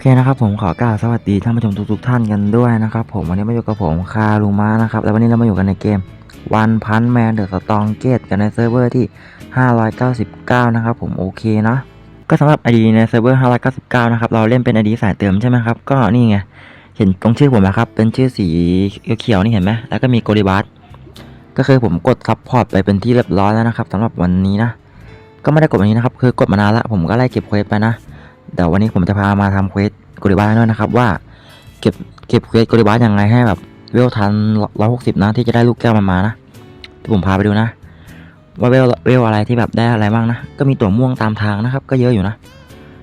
เคนะครับผมขอกล่าวสวัสดีท่านผู้ชมทุกๆท่านกันด้วยนะครับผมวันนี้มาอยู่กับผมคารูมานะครับแล้ววันนี้เรามาอยู่กันในเกมวันพันแมนเดอะสตองเกตกันในเซิร์ฟเวอร์ที่ 599 นะครับผมโอเคเนาะก็สำหรับ ID ในเซิร์ฟเวอร์ 599 นะครับเราเล่นเป็น ID สายเติมใช่ไหมครับก็นี่ไงเห็นตรงชื่อผมนะครับเป็นชื่อสีเขียวๆนี่เห็นไหมแล้วก็มีโกลิบัสก็คือผมกดซับพอร์ตไปเป็นที่เรียบร้อยแล้วนะครับสำหรับวันนี้นะก็ไม่ได้กดวันนี้นะครับคือกดมานานละผมก็ไล่เก็บเควสไปนะ เดี๋ยววันนี้ผมจะพามาทำเควสกลิบาร์ด้วยนะครับ ว่าเก็บเก็บเควสกลิบาร์ยังไงให้แบบเวลทันร้อยหกสิบนะที่จะได้ลูกแก้วมันมานะผมพาไปดูนะ ว่าเวลเวลอะไรที่แบบได้อะไรบ้างนะ ก็มีตัวม่วงตามทางนะครับ ก็เยอะอยู่นะ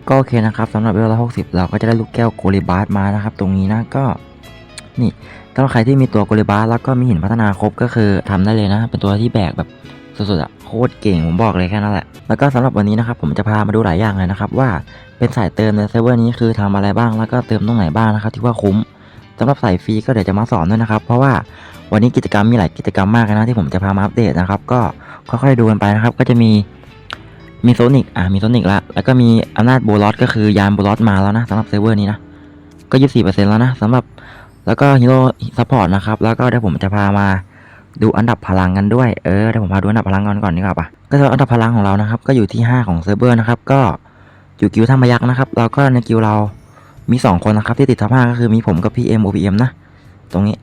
ก็โอเคนะครับสำหรับเวลร้อยหกสิบเราก็จะได้ลูกแก้วโกลิบาร์มานะครับ ตรงนี้นะก็นี่ถ้าใครที่มีตัวโกลิบาร์แล้วก็มีหินพัฒนาครบก็คือทำได้เลยนะ เป็นตัวที่แบกแบบ สุดๆอะโคตรเก่งผมบอกเลยแค่นั้นแหละ แล้วก็สำหรับวันนี้นะครับผมจะพามาดูหลายอย่างเลยนะครับว่าเป็นสายเติมในเซิร์ฟเวอร์นี้คือทำอะไรบ้างแล้วก็เติมตรงไหนบ้างนะครับที่ว่าคุ้มสำหรับสายฟรีก็เดี๋ยวจะมาสอนด้วยนะครับ เพราะว่าวันนี้กิจกรรมมีหลายกิจกรรมมากนะที่ผมจะพามาอัปเดตนะครับก็ค่อยๆดูกันไปนะครับก็จะมีมีโซนิกอะมีโซนิกละแล้วก็มีอำนาจโบลอสก็คือยานโบลอสมาแล้วนะสำหรับเซิร์ฟเวอร์นี้นะก็ยี่สิบเปอร์เซ็นต์แล้วนะสำหรับแล้วก็ฮีโร่ซัพพอร์ตนะครับแล้วก็เดี๋ยวผมจะพามา ดูอันดับพลังกันด้วย เออเดี๋ยวผมพาดูอันดับพลังกันก่อนดีกว่าปะก็สำหรับอันดับพลังของเรานะครับ ก็อยู่ที่ห้าของเซิร์ฟเวอร์นะครับ ก็อยู่กิวท่ามายักษ์นะครับแล้วก็ในกิวเรามี 2 คนนะครับที่ติดท็อปห้าก็คือมีผมกับพี่ M OPM นะ ตรงนี้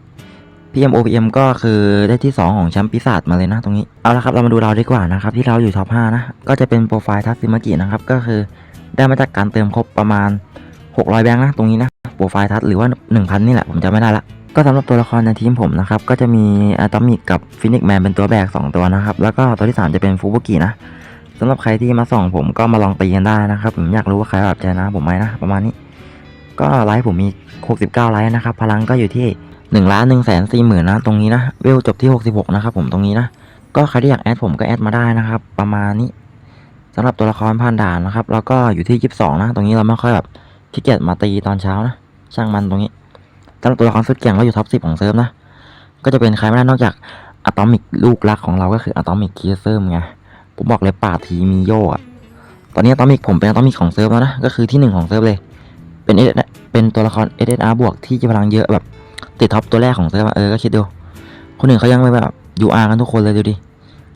พี่ M OPM ก็คือได้ที่ 2 ของแชมป์ปีศาจมาเลยนะตรงนี้ เอาละครับเรามาดูเราดีกว่านะครับที่เราอยู่ท็อปห้านะ ก็จะเป็นโปรไฟล์ทัศซิมากินะครับ ก็คือได้มาจากการเติมครบประมาณ 600 แบงค์นะตรงนี้นะ โปรไฟล์ทัศหรือว่า 1,000 นี่แหละผมจำไม่ได้ละ ก็สำหรับตัวละครในทีมผมนะครับ ก็จะมีอะตอมิกกับฟินิกแมนเป็นตัวแบก 2 ตัวนะครับ แล้วก็ตัวที่ 3 จะเป็นฟูบุกินะสำหรับใครที่มาส่องผมก็มาลองตีกันได้นะครับ ผมอยากรู้ว่าใครแบบใจนะผมไหมนะประมาณนี้ ก็ไลฟ์ผมมี 69 ไลฟ์นะครับ พลังก็อยู่ที่1ล้าน1แสน4หมื่นนะตรงนี้นะเวลจบที่ 66 นะครับผมตรงนี้นะ ก็ใครที่อยากแอดผมก็แอดมาได้นะครับ ประมาณนี้สำหรับตัวละครผ่านด่านนะครับ แล้วก็อยู่ที่ 22 นะ ตรงนี้เราไม่ค่อยแบบขี้เกียจมาตีตอนเช้านะ ช่างมันตรงนี้ สำหรับตัวละครสุดเก่งเราอยู่ท็อป10ของเซิร์ฟนะ ก็จะเป็นใครไม่ได้นอกจากอะตอมิกลูกรักของเราก็คืออะตอมิกคีเซอร์ไง ผมบอกเลยป่าทีมีโยอะตอนนี้อะตอมิกผมเป็นอะตอมิกของเซิร์ฟแล้วนะ ก็คือที่หนึ่งของเซิร์ฟเลย เป็นเอเป็นตัวละคร SSR บวกที่จะพลังเยอะแบบติดท็อปตัวแรกของเซิร์ฟเออ ก็คิดดู คนอื่นเขายังไม่แบบ UR กันทุกคนเลยดูดิ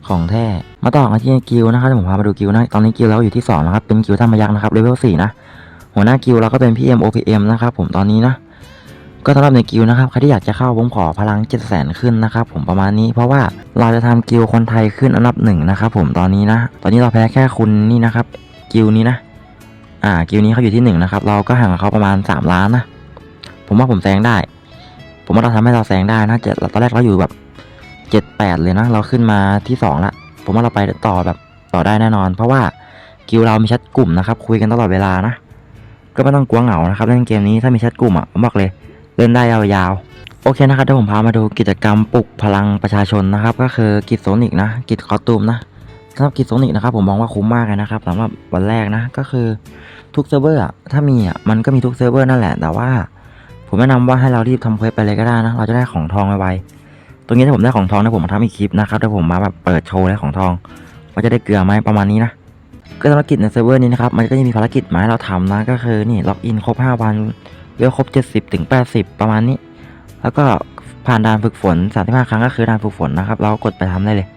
ของแท้ มาต่อกันที่กิลนะครับผมพามาดูกิลนะ ตอนนี้กิลเราอยู่ที่สองนะครับ เป็นกิลท่ามายักษ์นะครับ เลเวลสี่นะ หัวหน้ากิลเราก็เป็น PM OPM นะครับผมตอนนี้นะ ก็สำหรับในกิลนะครับใครที่อยากจะเข้าผมขอพลัง7 0 0 0 0 0ขึ้นนะครับผมประมาณนี้เพราะว่าเราจะทำกิลคนไทยขึ้นอันดับหนึ่งนะครับผมตอนนี้นะ ตอนนี้เราแพ้แค่คุณนี่นะครับกิลนี้นะ อ่ากิลนี้เขาอยู่ที่หนึ่งนะครับเราก็ห่างกับเขาประมาณ 3 ล้านนะ ผมว่าผมแซงได้ ผมว่าเราทำให้เราแซงได้นะเจ็ดตอนแรกเราอยู่แบบเจ็ดแปดเลยนะ เราขึ้นมาที่สองละผมว่าเราไปต่อแบบต่อได้แน่นอน เพราะว่ากิลเรามีแชทกลุ่มนะครับคุยกันตลอดเวลานะก็ไม่ต้องกลัวเหงานะครับเล่นเกมนี้ถ้ามีแชทกลุ่มอะผมบอกเลย เล่นได้ยาวๆ โอเคนะครับเดี๋ยวผมพามาดูกิจกรรมปลุกพลังประชาชนนะครับ ก็คือกิจโซนิกนะ กิจคอตูมนะสำหรับกิจโซนิกนะครับผมมองว่าคุ้มมากเลยนะครับสำหรับวันแรกนะก็คือทุกเซิร์ฟเวอร์ถ้ามีอะมันก็มีทุกเซิร์ฟเวอร์นั่นแหละ แต่ว่า ผมแนะนำว่าให้เรารีบทำเควสไปเลยก็ได้นะ เราจะได้ของทองไวๆตรงนี้ถ้าผมได้ของทองนะผมมาทำอีกคลิปนะครับเดี๋ยวผมมาแบบเปิดโชว์ได้ของทองว่าจะได้เกลือไหมประมาณนี้นะก็ภารกิจในเซิร์ฟเวอร์นี้นะครับมันก็จะมีภารกิจมาให้เราทำนะก็คือนี่ล็อกอินครบ 5 วัน เวลครบ 70ถึง80 ประมาณนี้ แล้วก็ผ่านด่านฝึกฝน35ครั้งก็คือด่านฝึกฝนนะครับ เรากดไปทำได้เลย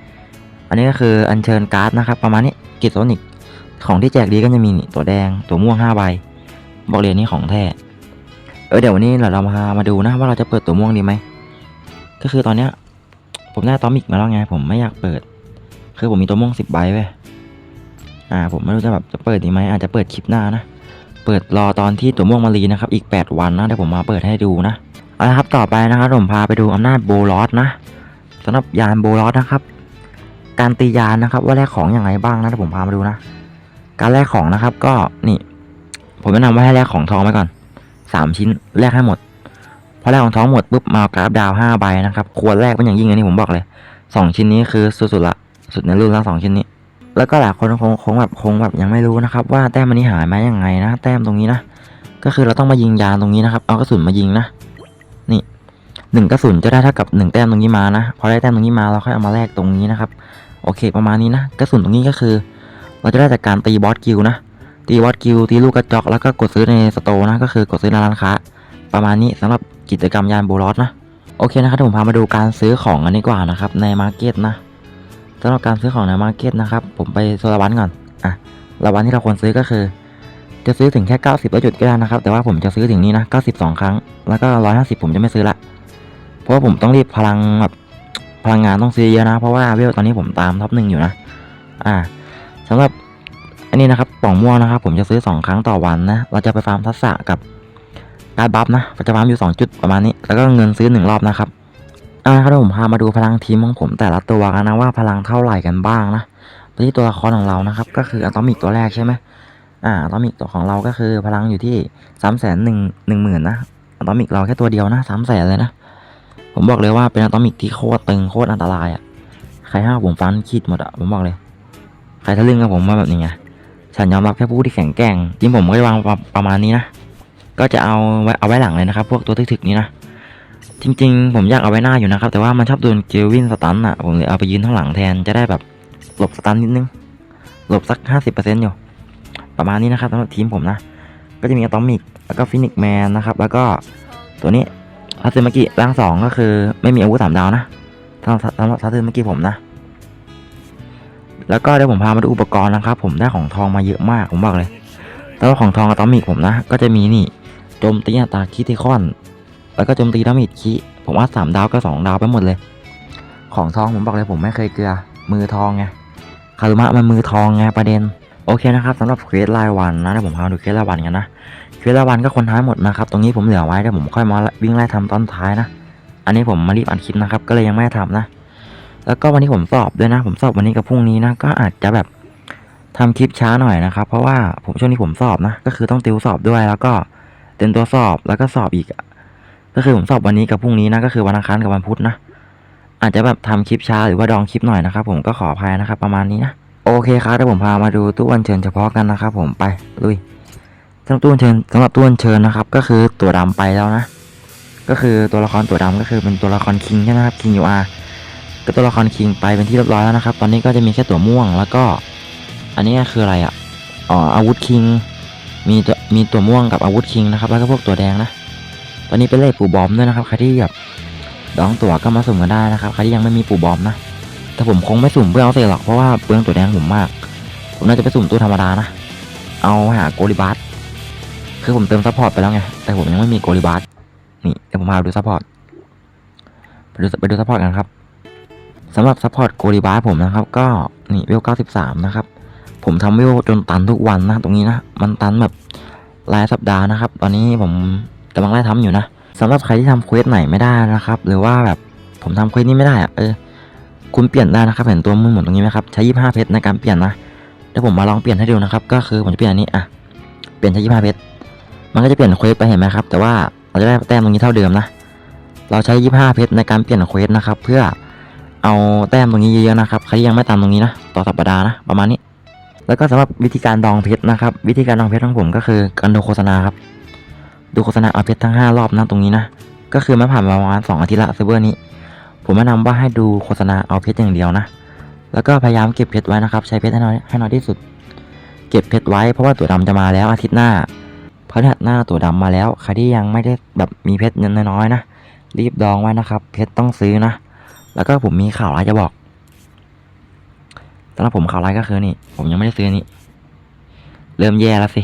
อันนี้ก็คืออัญเชิญการ์ดนะครับ ประมาณนี้กิจโซนิกของที่แจกดีก็จะมีนี่ตัวแดงตัวม่วง5ใบบอกเลยนี่ของแท้เออเดี๋ยววันนี้เราเรามามาดูนะว่าเราจะเปิดตัวม่วงดีไหมก็คือตอนเนี้ยผมได้ตอมิกมาแล้วไง ผมไม่อยากเปิด คือผมมีตัวม่วง10ใบเว้ยอ่า ผมไม่รู้จะแบบจะเปิดดีไหมอาจจะเปิดคลิปหน้านะ เปิดรอตอนที่ตัวม่วงมารีนะครับอีก 8 วันนะเดี๋ยวผมมาเปิดให้ดูนะเอาละครับต่อไปนะครับผมพาไปดูอำนาจโบลอสนะสำหรับยานโบลอสนะครับ การตียานนะครับว่าแลกของอย่างไรบ้างนะเดี๋ยวผมพามาดูนะ การแลกของนะครับก็นี่ผมแนะนำว่าให้แลกของทองไปก่อน 3 ชิ้นแลกให้หมดพอแลกของทองหมดปุ๊บมากราฟดาว5ใบนะครับควรแลกเป็นอย่างยิ่งอันนี้ผมบอกเลย 2 ชิ้นนี้คือสุดๆละสุดในรุ่นละสองชิ้นนี้ แล้วก็หลายคนคงคงแบบคงแบบยังไม่รู้นะครับ ว่าแต้มมันนี้หายมายังไงนะแต้มตรงนี้นะก็คือเราต้องมายิงยานตรงนี้นะครับ เอากระสุนมายิงนะนี่หนึ่งกระสุนจะได้เท่ากับหนึ่งแต้มตรงนี้มานะพอได้แต้มตรงนี้มาเราค่อยเอามาแลกตรงนี้นะครับ โอเคประมาณนี้นะกระสุนตรงนี้ก็คือ เราจะได้จากการตีบอสกิลนะตีวอตกิลตีลูกกระจอกแล้วก็กดซื้อในสโตร์นะก็คือกดซื้อในร้านค้า ประมาณนี้สำหรับกิจกรรมยานโบลอสนะโอเคนะครับผมพามาดูการซื้อของกันดีกว่านะครับในมาร์เก็ตนะ สำหรับการซื้อของในมาร์เก็ตนะครับ ผมไปโซลาวันก่อนอะราวัลที่เราควรซื้อก็คือ จะซื้อถึงแค่ 90จุดก็ได้นะครับ แต่ว่าผมจะซื้อถึงนี้นะ 92 ครั้ง แล้วก็ 150 ผมจะไม่ซื้อละ เพราะว่าผมต้องรีบพลังแบบพลังงานต้องซื้อเยอะนะ เพราะว่าเวลตอนนี้ผมตามท็อปหนึ่งอยู่นะ อ่าสำหรับอันนี้นะครับป่องม่วงนะครับ ผมจะซื้อ 2 ครั้งต่อวันนะ เราจะไปฟาร์มทักษะกับการบัฟนะจะฟาร์มอยู่ 2 จุดประมาณนี้ แล้วก็เงินซื้อ 1 รอบนะครับ เอาละครับผมพามาดูพลังทีมของผมแต่ละตัวกันนะว่าพลังเท่าไหร่กันบ้างนะไปที่ตัวละครของเรานะครับ ก็คืออะตอมิกตัวแรกใช่ไหมอ่าอะตอมิกตัวของเราก็คือพลังอยู่ที่สามแสนหนึ่งหนึ่งหมื่นนะอะตอมิกเราแค่ตัวเดียวนะสามแสนเลยนะผมบอกเลยว่าเป็นอะตอมิกที่โคตรตึงโคตรอันตรายอะ่ะใครห้าวผมฟันขีดหมดอะ่ะผมบอกเลย ใครทะลึ่งกับผมมาแบบนี้ไงฉันยอมรับแค่ผู้ที่แข็งแกร่งจริงผมก็จะวางประประมาณนี้นะก็จะเอาไว้เอาไว้หลังเลยนะครับ พวกตัวถึกๆนี้นะ จริง ๆ ผมอยากเอาไว้หน้าอยู่นะครับ แต่ว่ามันชอบโดนเกลวินสตันอะผมเลยเอาไปยืนข้างหลังแทนจะได้แบบหลบสตันนิดนึง หลบสักห้าสิบเปอร์เซ็นต์อยู่ ประมาณนี้นะครับสำหรับทีมผมนะ ก็จะมีอะตอมิก แล้วก็ฟินิกแมนนะครับ แล้วก็ตัวนี้ทัตสึมากิร่างสองก็คือไม่มีอาวุธสามดาวนะสำหรับสำหรับทัตสึมากิผมนะ แล้วก็เดี๋ยวผมพามาดูอุปกรณ์นะครับ ผมได้ของทองมาเยอะมากผมบอกเลยแล้วของทองอะตอมิกผมนะ ก็จะมีนี่โจมตีอัตราคิติคอน แล้วก็โจมตีดาเมจคิผมว่าสามดาวก็สองดาวไปหมดเลย ของทองผมบอกเลยผมไม่เคยเกลือ มือทองไงคารุมะมันมือทองไงประเด็น โอเคนะครับสำหรับเควสรายวันนะเดี๋ยวผมพาดูเควสรายวันกันนะเควสรายวันก็คนท้ายหมดนะครับ ตรงนี้ผมเหลือไว้เดี๋ยวผมค่อยมาวิ่งไล่ทำตอนท้ายนะ อันนี้ผมมารีบอัดคลิปนะครับ ก็เลยยังไม่ได้ทำนะ แล้วก็วันนี้ผมสอบด้วยนะ ผมสอบวันนี้กับพรุ่งนี้นะ ก็อาจจะแบบทำคลิปช้าหน่อยนะครับ เพราะว่าผมช่วงนี้ผมสอบนะ ก็คือต้องติวสอบด้วย แล้วก็เต็มตัวสอบแล้วก็สอบอีก ก็คือผมสอบวันนี้กับพรุ่งนี้นะก็คือวันอังคารกับวันพุธนะ อาจจะแบบทำคลิปช้าหรือว่าดองคลิปหน่อยนะครับ ผมก็ขออภัยนะครับประมาณนี้นะโอเคครับเดี๋ยวผมพามาดูตู้อัญเชิญเฉพาะกันนะครับ ผมไปลุยสำหรับตู้อัญเชิญสำหรับตู้อัญเชิญนะครับ ก็คือตัวดำไปแล้วนะ ก็คือตัวละครตัวดำก็คือเป็นตัวละครคิงใช่ไหมครับคิงยูอาร์ก็ตัวละครคิงไปเป็นที่เรียบร้อยแล้วนะครับ ตอนนี้ก็จะมีแค่ตัวม่วงแล้วก็ อันนี้คืออะไรอะอ๋ออาวุธคิงมีตัวมีตัวม่วงกับอาวุธคิงนะครับ แล้วก็พวกตัวแดงนะ ตอนนี้เป็นเลขปู่บอมด้วยนะครับใครที่แบบดองตั๋วก็มาสุ่มกันได้นะครับใครที่ยังไม่มีปู่บอมนะแต่ผมคงไม่สุ่มเพื่อเอาเศษหรอกเพราะว่าเปลืองตัวแดงผมมาก ผมน่าจะไปสุ่มตัวธรรมดานะ เอาหาโกลิบัสคือผมเติมซัพพอร์ตไปแล้วไงแต่ผมยังไม่มีโกลิบัสนี่เดี๋ยวผมพาดูซัพพอร์ตไปดูไปดูซัพพอร์ตกันครับสำหรับซัพพอร์ตโกลิบัสผมนะครับ ก็นี่เวล93 นะครับ ผมทำเวลจนตันทุกวันนะ ตรงนี้นะ มันตันแบบรายสัปดาห์นะครับ ตอนนี้ผม กำลังไล่ทำอยู่นะสำหรับใครที่ทำเควสไหนไม่ได้นะครับ หรือว่าแบบผมทำเควสนี้ไม่ได้อะเออคุณเปลี่ยนได้นะครับเห็นตัวมือหมุนตรงนี้ไหมครับใช้25เพชรในการเปลี่ยนนะเดี๋ยวผมมาลองเปลี่ยนให้ดูนะครับ ก็คือผมจะเปลี่ยนอันนี้อะเปลี่ยนใช้25เพชรมันก็จะเปลี่ยนเควสไปเห็นไหมครับ แต่ว่าเราจะได้แต้มตรงนี้เท่าเดิมนะ เราใช้25เพชรในการเปลี่ยนเควสนะครับ เพื่อเอาแต้มตรงนี้เยอะๆนะครับใครที่ยังไม่ตามตรงนี้นะต่อสัปดาห์นะประมาณนี้ แล้วก็สำหรับวิธีการดองเพชรนะครับ วิธีการดองเพชรของผมก็คือการดูโฆษณาครับ ดูโฆษณาเอาเพชรทั้ง 5 รอบนะตรงนี้นะ ก็คือไม่ผ่านมาประมาณ2อาทิตย์ละเซิร์ฟเวอร์นี้ ผมแนะนำว่าให้ดูโฆษณาเอาเพชรอย่างเดียวนะ แล้วก็พยายามเก็บเพชรไว้นะครับ ใช้เพชรให้น้อยให้น้อยที่สุด เก็บเพชรไว้เพราะว่าตัวดำจะมาแล้วอาทิตย์หน้าพฤหัสหน้าตัวดำมาแล้วใครที่ยังไม่ได้แบบมีเพชรเงินน้อยๆนะ รีบดองไว้นะครับ เพชรต้องซื้อนะ แล้วก็ผมมีข่าวร้ายจะบอกสำหรับผมข่าวร้ายก็คือนี่ ผมยังไม่ได้ซื้อนนี้ เริ่มแย่แล้วสิ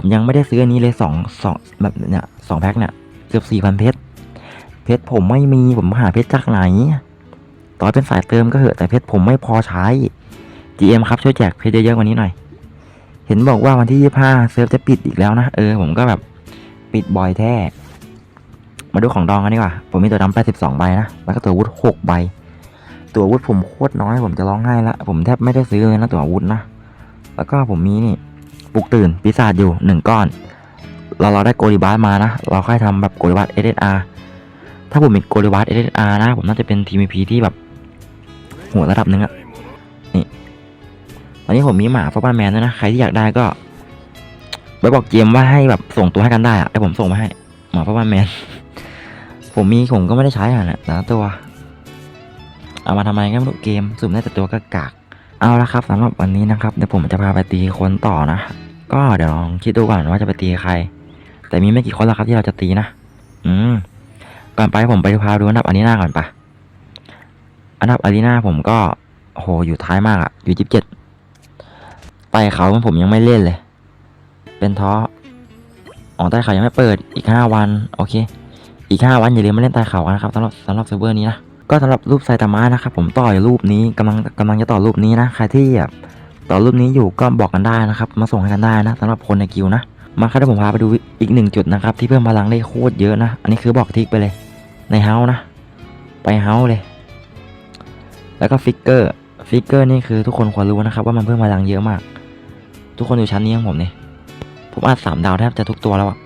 ผมยังไม่ได้ซื้ออันนี้เลยสองสองแบบเนี่ยสองแพ็คเนี่ยเกือบสี่พันเพชรเพชรผมไม่มีผมหาเพชรจากไหน ต่อเป็นสายเติมก็เหอะแต่เพชรผมไม่พอใช้ GM ครับช่วยแจกเพชรเยอะๆกว่านี้หน่อย เห็นบอกว่าวันที่25เซิร์ฟจะปิดอีกแล้วนะเออผมก็แบบปิดบ่อยแท้มาดูของดองกันดีกว่า ผมมีตัวดำ82ใบนะแล้วก็ตัวอาวุธ6ใบ ตัววุธผมโคตรน้อยผมจะร้องไห้ละผมแทบไม่ได้ซื้อเลยนะตัววุธนะ แล้วก็ผมมีนี่ ปลุกตื่นปีศาจอยู่หนึ่งก้อน เราเราได้โกลิบาสมานะ เราค่อยทำแบบโกลิบาส SSR ถ้าผมมีโกลิบาส SSR นะ ผมน่าจะเป็น TMP ที่แบบหัวระดับหนึ่งอะนี่ตอนนี้ผมมีหมาฟอร์บ้านแมนด้วยนะ ใครที่อยากได้ก็ไปบอกเจมว่าให้แบบส่งตัวให้กันได้อะเดี๋ยวผมส่งมาให้หมาฟอร์บ้านแมน ผมมีผมก็ไม่ได้ใช้อะนะแต่ตัว เอามาทำไมก็ไม่รู้เกมสุ่มได้แต่ตัวกากาก เอาละครับสำหรับวันนี้นะครับเดี๋ยวผมจะพาไปตีคนต่อนะ ก็เดี๋ยวลองคิดดูก่อนว่าจะไปตีใคร แต่มีไม่กี่คนแล้วครับที่เราจะตีนะ อืมก่อนไปผมไปพาดูอันดับอารีนาก่อนปะอันดับอารีนาผมก็โหอยู่ท้ายมากอะอยู่ยี่สิบเจ็ดไต่เขาผมยังไม่เล่นเลย เป็นท้ออ๋อใต้เขายังไม่เปิดอีกห้าวัน โอเค อีกห้าวันอย่าลืมมาเล่นใต้เขากันนะครับสำหรับสำหรับเซิร์ฟเวอร์นี้นะ ก็สำหรับรูปไซตามะนะครับผมต่ออยู่รูปนี้กำลังกำลังจะต่อรูปนี้นะใครที่แบบต่อรูปนี้อยู่ก็บอกกันได้นะครับ มาส่งให้กันได้นะสำหรับคนในกิวนะมาครับเดี๋ยวผมพาไปดูอีกหนึ่งจุดนะครับ ที่เพิ่มพลังได้โคตรเยอะนะ อันนี้คือบอกทิกไปเลย ในเฮาส์นะ ไปเฮาส์เลย แล้วก็ฟิกเกอร์ฟิกเกอร์นี่คือทุกคนควรรู้นะครับ ว่ามันเพิ่มพลังเยอะมาก ทุกคนอยู่ชั้นนี้ของผมเนี่ยผมอัดสามดาวแทบจะทุกตัวแล้วอะ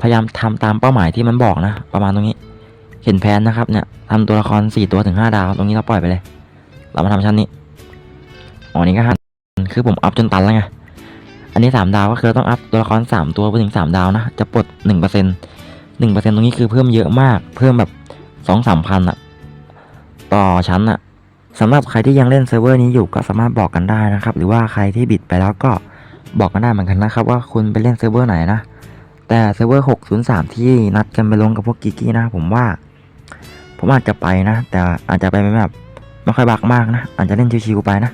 พยายามทำตามเป้าหมายที่มันบอกนะ ประมาณตรงนี้ เห็นแผนนะครับเนี่ยทำตัวละครสี่ตัวถึงห้าดาว ตรงนี้เราปล่อยไปเลย เรามาทำชั้นนี้อ๋อนี่ก็หันคือผมอัพจนตันแล้วไงอันนี้สามดาวก็คือเราต้องอัพตัวละครสามตัวไปถึงสามดาวนะจะปลดหนึ่งเปอร์เซ็นหนึ่งเปอร์เซ็นตรงนี้คือเพิ่มเยอะมาก เพิ่มแบบสองสามพันอะต่อชั้นอะสำหรับใครที่ยังเล่นเซิร์ฟเวอร์นี้อยู่ก็สามารถบอกกันได้นะครับ หรือว่าใครที่บิดไปแล้วก็บอกกันได้เหมือนกันนะครับ ว่าคุณไปเล่นเซิร์ฟเวอร์ไหนนะแต่เซิร์ฟเวอร์ 603 ที่นัดกันไปลงกับพวกกิกกี้นะผมว่า ผมอาจจะไปนะ แต่อาจจะไปแบบไม่ค่อยบักมากนะอาจจะเล่นชิวๆไปนะ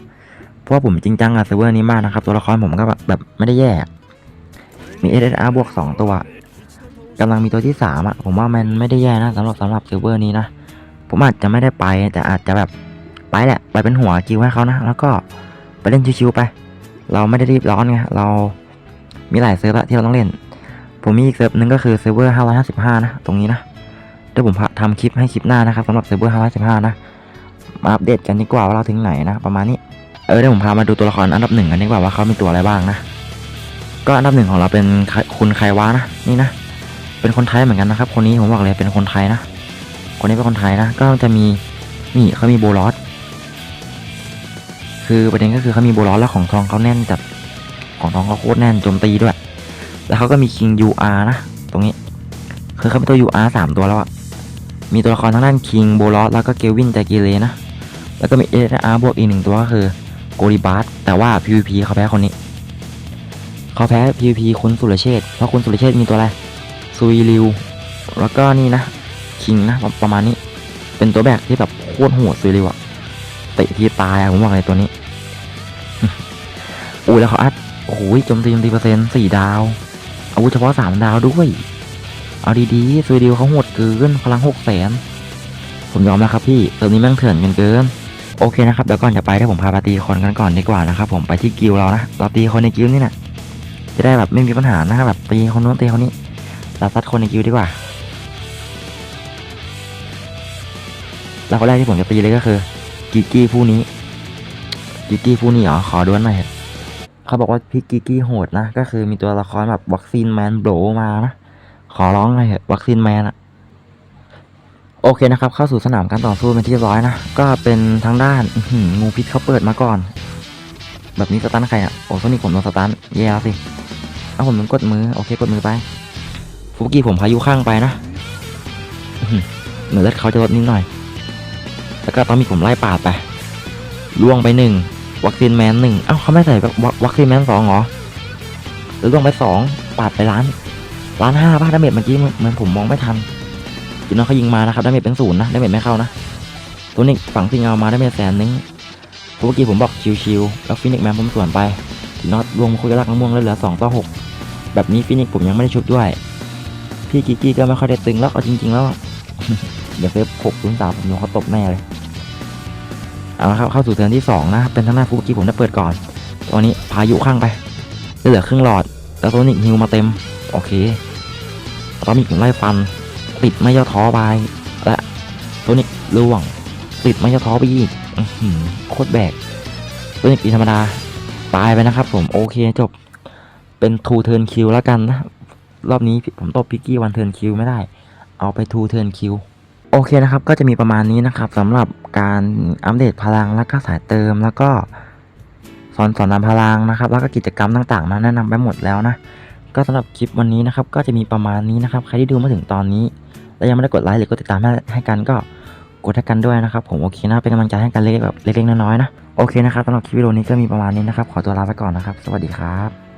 เพราะว่าผมจริงจังกับเซิร์ฟเวอร์นี้มากนะครับ ตัวละครผมก็แบบแบบไม่ได้แย่มี SSR บวก2ตัวกำลังมีตัวที่3อะผมว่ามันไม่ได้แย่นะสำหรับสำหรับเซิร์ฟเวอร์นี้นะผมอาจจะไม่ได้ไปแต่อาจจะแบบไปแหละไปเป็นหัวกิวให้เขานะแล้วก็ไปเล่นชิวๆไป เราไม่ได้รีบร้อนไงเรามีหลายเซิร์ฟอะที่เราต้องเล่น ผมมีอีกเซิร์ฟหนึ่งก็คือเซิร์ฟเวอร์555 นะ ตรงนี้นะ ดี๋ยวผมทำคลิปให้คลิปหน้านะครับสำหรับเซิร์ฟเวอร์555นะ มาอัปเดตกันดีกว่าว่าเราถึงไหนนะ ประมาณนี้ เออเดี๋ยวผมพามาดูตัวละครอันดับหนึ่งกันดีกว่าว่าเขามีตัวอะไรบ้างนะ ก็อันดับหนึ่งของเราเป็นคุณใควะนะ นี่นะ เป็นคนไทยเหมือนกันนะครับ คนนี้ผมบอกเลยเป็นคนไทยนะ คนนี้เป็นคนไทยนะ ก็จะมีนี่เขามีโบลอสคือประเด็นก็คือเขามีโบลอสแล้วของทองเขาแน่นจัดของทองเขาโคตรแน่นโจมตีด้วย แล้วเขาก็มีคิง UR นะ ตรงนี้ คือเขาเป็นตัว UR สามตัวแล้วอะ มีตัวละครทั้งด้านคิงโบลอสแล้วก็เกลวินแจกิเลนะ แล้วก็มี SR บวกอีกหนึ่งตัวก็คือโกลิบัสแต่ว่า PVP เขาแพ้คนนี้ เขาแพ้ PVP คุณสุรเชษเพราะคุณสุรเชษมีตัวอะไรซุยริว แล้วก็นี่นะ คิงนะประมาณนี้ เป็นตัวแบกที่แบบโคตรโหดซุยริวอะเตะทีตายอะผมบอกเลยตัวนี้อุ้ยแล้วเขาอัดโอ้โหโจมตีโจมตีเปอร์เซ็นต์สี่ดาวอาวุธเฉพาะสามดาวด้วย เอาดีๆซุยริวเขาโหดเกินพลังหกแสนผมยอมแล้วครับพี่เติมนี้แม่งเถื่อนกันเกินโอเคนะครับเดี๋ยวก่อนจะไปให้ผมพาไปตีคนกันก่อนดีกว่านะครับผมไปที่กิลเรานะเราตีคนในกิลนี่นะจะได้แบบไม่มีปัญหานะแบบตีคนนู้นตีคนนี้เราซัดคนในกิลด์ดีกว่าแล้วคนแรกที่ผมจะตีเลยก็คือกิกกี้ผู้นี้กิกกี้ผู้นี้เหรอขอดวนหน่อยเขาบอกว่าพี่กิกี้โหดนะก็คือมีตัวละครแบบวัคซีนแมนโบรมานะ ขอร้องหน่อยวัคซีนแมนอะโอเคนะครับ เข้าสู่สนามการต่อสู้เป็นที่ร้อยนะ ก็เป็นทางด้านงูพิษเขาเปิดมาก่อน แบบนี้สตันใครอะโอ้โซนิกผมโดนสตันแย่แล้วสิเอาผมกดมือ โอเคกดมือไปฟุกี้ผมพายุข้างไปนะอื้อหือเหนือเลือดเขาจะลดนิดหน่อย แล้วก็ต้อนมีผมไล่ปาดไปล่วงไปหนึ่งวัคซีนแมนหนึ่งเอ้าเขาไม่ใส่วัควัคซีนแมนสองเหรอหรือล่วงไปสองปาดไปล้าน ล้านห้าป่ะดาเมจเมื่อกี้เหมือนผมมองไม่ทันจินน้อเขายิงมานะครับดาเมจเป็นศูนย์นะดาเมจไม่เข้านะตัวนี้ฝั่งซิงเอามาดาเมจแสนนึงเมื่อกี้ผมบอกชิวๆแล้วฟินิกแมนผมส่วนไปจินน้อรวมคุยรักน้ำม่วงแล้วเหลือสองต่อหกแบบนี้ฟินิกผมยังไม่ได้ชุบด้วย พี่กิกกี้ก็ไม่ค่อยได้ตึงแล้วเอาจริง ๆ แล้วเดี๋ยวเซฟหกศูนย์สามผมโดนเขาตบแน่เลยเอาละครับเข้าสู่เทิร์นที่สองนะเป็นทางหน้าฟุกี้ผมได้เปิดก่อนตัวนี้พายุข้างไปเหลือครึ่งหลอดแล้วตัวนี้ฮิวมาเต็ม โอเค ตอนนี้ผมไล่ฟัน ติดไม่ย่อท้อไปและโซนิกล่วง ติดไม่ย่อท้อไปอีกโคตรแบกโซนิกปีธรรมดาตายไปนะครับ ผมโอเคจบเป็นทูเทิร์นคิวแล้วกันนะรอบนี้ผมตบพิกกี้วันเทิร์นคิวไม่ได้ เอาไปทูเทิร์นคิวโอเคนะครับ ก็จะมีประมาณนี้นะครับสำหรับการอัปเดตพลังแล้วก็สายเติมแล้วก็สอนสอนนำพลังนะครับ แล้วก็กิจกรรมต่างๆมาแนะนำไปหมดแล้วนะ ก็สำหรับคลิปวันนี้นะครับก็จะมีประมาณนี้นะครับ ใครที่ดูมาถึงตอนนี้ และยังไม่ได้กดไลค์หรือกดติดตามให้ให้กันก็กดให้กันด้วยนะครับผมโอเคนะเป็นกำลังใจให้กันเล็กๆแบบเล็กๆน้อยๆนะโอเคนะครับสำหรับคลิปวิดีโอนี้ก็มีประมาณนี้นะครับขอตัวลาไปก่อนนะครับ สวัสดีครับ